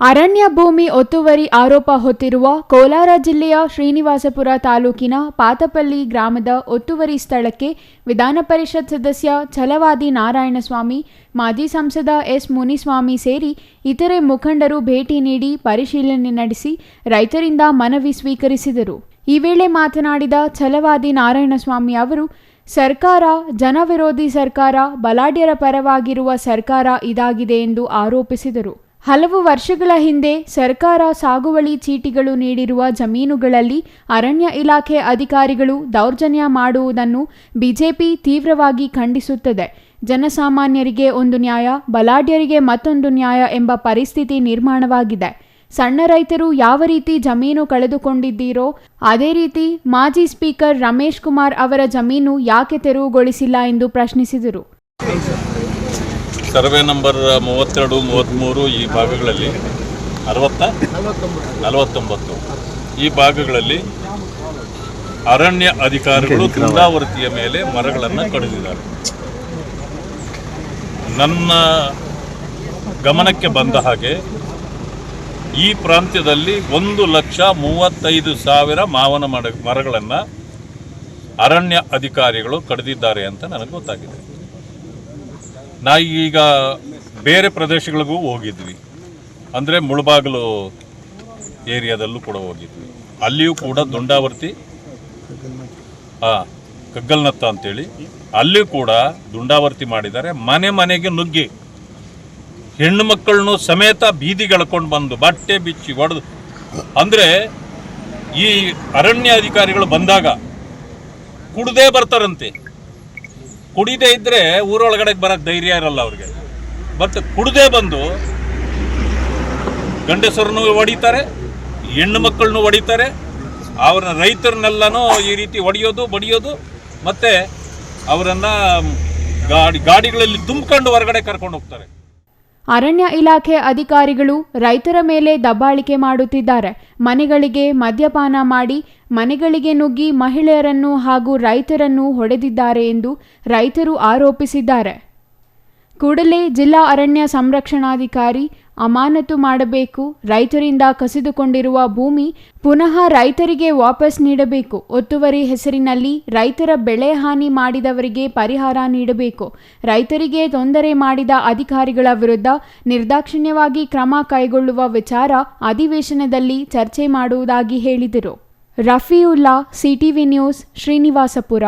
ಅರಣ್ಯ ಭೂಮಿ ಒತ್ತುವರಿ ಆರೋಪ ಹೊತ್ತಿರುವ ಕೋಲಾರ ಜಿಲ್ಲೆಯ ಶ್ರೀನಿವಾಸಪುರ ತಾಲೂಕಿನ ಪಾತಪಲ್ಲಿ ಗ್ರಾಮದ ಒತ್ತುವರಿ ಸ್ಥಳಕ್ಕೆ ವಿಧಾನ ಪರಿಷತ್ ಸದಸ್ಯ ಛಲವಾದಿ ನಾರಾಯಣಸ್ವಾಮಿ, ಮಾಜಿ ಸಂಸದ ಎಸ್ ಮುನಿಸ್ವಾಮಿ ಸೇರಿ ಇತರೆ ಮುಖಂಡರು ಭೇಟಿ ನೀಡಿ ಪರಿಶೀಲನೆ ನಡೆಸಿ ರೈತರಿಂದ ಮನವಿ ಸ್ವೀಕರಿಸಿದರು. ಈ ವೇಳೆ ಮಾತನಾಡಿದ ಛಲವಾದಿ ನಾರಾಯಣಸ್ವಾಮಿ ಅವರು, ಸರ್ಕಾರ, ಜನವಿರೋಧಿ ಸರ್ಕಾರ, ಬಲಾಢ್ಯರ ಪರವಾಗಿರುವ ಸರ್ಕಾರ ಇದಾಗಿದೆ ಎಂದು ಆರೋಪಿಸಿದರು. ಹಲವು ವರ್ಷಗಳ ಹಿಂದೆ ಸರ್ಕಾರ ಸಾಗುವಳಿ ಚೀಟಿಗಳು ನೀಡಿರುವ ಜಮೀನುಗಳಲ್ಲಿ ಅರಣ್ಯ ಇಲಾಖೆ ಅಧಿಕಾರಿಗಳು ದೌರ್ಜನ್ಯ ಮಾಡುವುದನ್ನು ಬಿಜೆಪಿ ತೀವ್ರವಾಗಿ ಖಂಡಿಸುತ್ತದೆ. ಜನಸಾಮಾನ್ಯರಿಗೆ ಒಂದು ನ್ಯಾಯ, ಬಲಾಢ್ಯರಿಗೆ ಮತ್ತೊಂದು ನ್ಯಾಯ ಎಂಬ ಪರಿಸ್ಥಿತಿ ನಿರ್ಮಾಣವಾಗಿದೆ. ಸಣ್ಣ ರೈತರು ಯಾವ ರೀತಿ ಜಮೀನು ಕಳೆದುಕೊಂಡಿದ್ದೀರೋ, ಅದೇ ರೀತಿ ಮಾಜಿ ಸ್ಪೀಕರ್ ರಮೇಶ್ ಕುಮಾರ್ ಅವರ ಜಮೀನು ಯಾಕೆ ತೆರವುಗೊಳಿಸಿಲ್ಲ ಎಂದು ಪ್ರಶ್ನಿಸಿದರು. ಸರ್ವೆ ನಂಬರ್ ಮೂವತ್ತೆರಡು ಮೂವತ್ತ್ಮೂರು ಈ ಭಾಗಗಳಲ್ಲಿ ಅರವತ್ತ? ನಲವತ್ತೊಂಬತ್ತು. ಈ ಭಾಗಗಳಲ್ಲಿ ಅರಣ್ಯ ಅಧಿಕಾರಿಗಳು ಕೃಂದಾವೃತಿಯ ಮೇಲೆ ಮರಗಳನ್ನು ಕಡಿದಿದ್ದಾರೆ. ನನ್ನ ಗಮನಕ್ಕೆ ಬಂದ ಹಾಗೆ ಈ ಪ್ರಾಂತ್ಯದಲ್ಲಿ ಒಂದು ಲಕ್ಷ ಮೂವತ್ತೈದು ಸಾವಿರ ಮಾವನ ಮರ ಮರಗಳನ್ನು ಅರಣ್ಯ ಅಧಿಕಾರಿಗಳು ಕಡಿದಿದ್ದಾರೆ ಅಂತ ನನಗೆ ಗೊತ್ತಾಗಿದೆ. ನಾ ಈಗ ಬೇರೆ ಪ್ರದೇಶಗಳಿಗೂ ಹೋಗಿದ್ವಿ. ಅಂದರೆ ಮುಳಬಾಗಿಲು ಏರಿಯಾದಲ್ಲೂ ಕೂಡ ಹೋಗಿದ್ವಿ. ಅಲ್ಲಿಯೂ ಕೂಡ ದುಂಡಾವರ್ತಿ ಹಾಂ ಕಗ್ಗಲ್ನತ್ತ ಅಂತೇಳಿ ಅಲ್ಲಿಯೂ ಕೂಡ ದುಂಡಾವರ್ತಿ ಮಾಡಿದ್ದಾರೆ. ಮನೆ ಮನೆಗೆ ನುಗ್ಗಿ ಹೆಣ್ಣು ಮಕ್ಕಳನ್ನು ಸಮೇತ ಬೀದಿಗೆಳ್ಕೊಂಡು ಬಂದು ಬಟ್ಟೆ ಬಿಚ್ಚಿ ಹೊಡೆದು ಅಂದರೆ ಈ ಅರಣ್ಯ ಅಧಿಕಾರಿಗಳು ಬಂದಾಗ ಕುಡ್ದೇ ಬರ್ತಾರಂತೆ. ಕುಡಿದೇ ಇದ್ರೆ ಊರೊಳಗಡೆ ಬರಕ್ ಧೈರ್ಯ ಇರಲ್ಲ ಅವ್ರಿಗೆ. ಬಟ್ ಕುಡ್ದೇ ಬಂದು ಗಂಡಸರನ್ನು ಹೊಡಿತಾರೆ, ಹೆಣ್ಣು ಮಕ್ಕಳನ್ನು ಹೊಡಿತಾರೆ ಅವರ ರೈತರನ್ನೆಲ್ಲನೂ ಈ ರೀತಿ ಹೊಡೆಯೋದು, ಬಡಿಯೋದು, ಮತ್ತೆ ಅವರನ್ನ ಗಾಡಿ, ಗಾಡಿಗಳಲ್ಲಿ ತುಂಬಿಕೊಂಡು ಹೊರಗಡೆ ಕರ್ಕೊಂಡು ಹೋಗ್ತಾರೆ. ಅರಣ್ಯ ಇಲಾಖೆ ಅಧಿಕಾರಿಗಳು ರೈತರ ಮೇಲೆ ದಬ್ಬಾಳಿಕೆ ಮಾಡುತ್ತಿದ್ದಾರೆ. ಮನೆಗಳಿಗೆ ಮದ್ಯಪಾನ ಮಾಡಿ, ಮನೆಗಳಿಗೆ ನುಗ್ಗಿ ಮಹಿಳೆಯರನ್ನು ಹಾಗೂ ರೈತರನ್ನು ಹೊಡೆದಿದ್ದಾರೆ ಎಂದು ರೈತರು ಆರೋಪಿಸಿದ್ದಾರೆ. ಕೂಡಲೇ ಜಿಲ್ಲಾ ಅರಣ್ಯ ಸಂರಕ್ಷಣಾಧಿಕಾರಿ ಅಮಾನತು ಮಾಡಬೇಕು. ರೈತರಿಂದ ಕಸಿದುಕೊಂಡಿರುವ ಭೂಮಿ ಪುನಃ ರೈತರಿಗೆ ವಾಪಸ್ ನೀಡಬೇಕು. ಒತ್ತುವರಿ ಹೆಸರಿನಲ್ಲಿ ರೈತರ ಬೆಳೆ ಹಾನಿ ಮಾಡಿದವರಿಗೆ ಪರಿಹಾರ ನೀಡಬೇಕು. ರೈತರಿಗೆ ತೊಂದರೆ ಮಾಡಿದ ಅಧಿಕಾರಿಗಳ ವಿರುದ್ಧ ನಿರ್ದಾಕ್ಷಿಣ್ಯವಾಗಿ ಕ್ರಮ ಕೈಗೊಳ್ಳುವ ವಿಚಾರ ಅಧಿವೇಶನದಲ್ಲಿ ಚರ್ಚೆ ಮಾಡುವುದಾಗಿ ಹೇಳಿದರು. Rafiulla CTV news, Srinivasapura.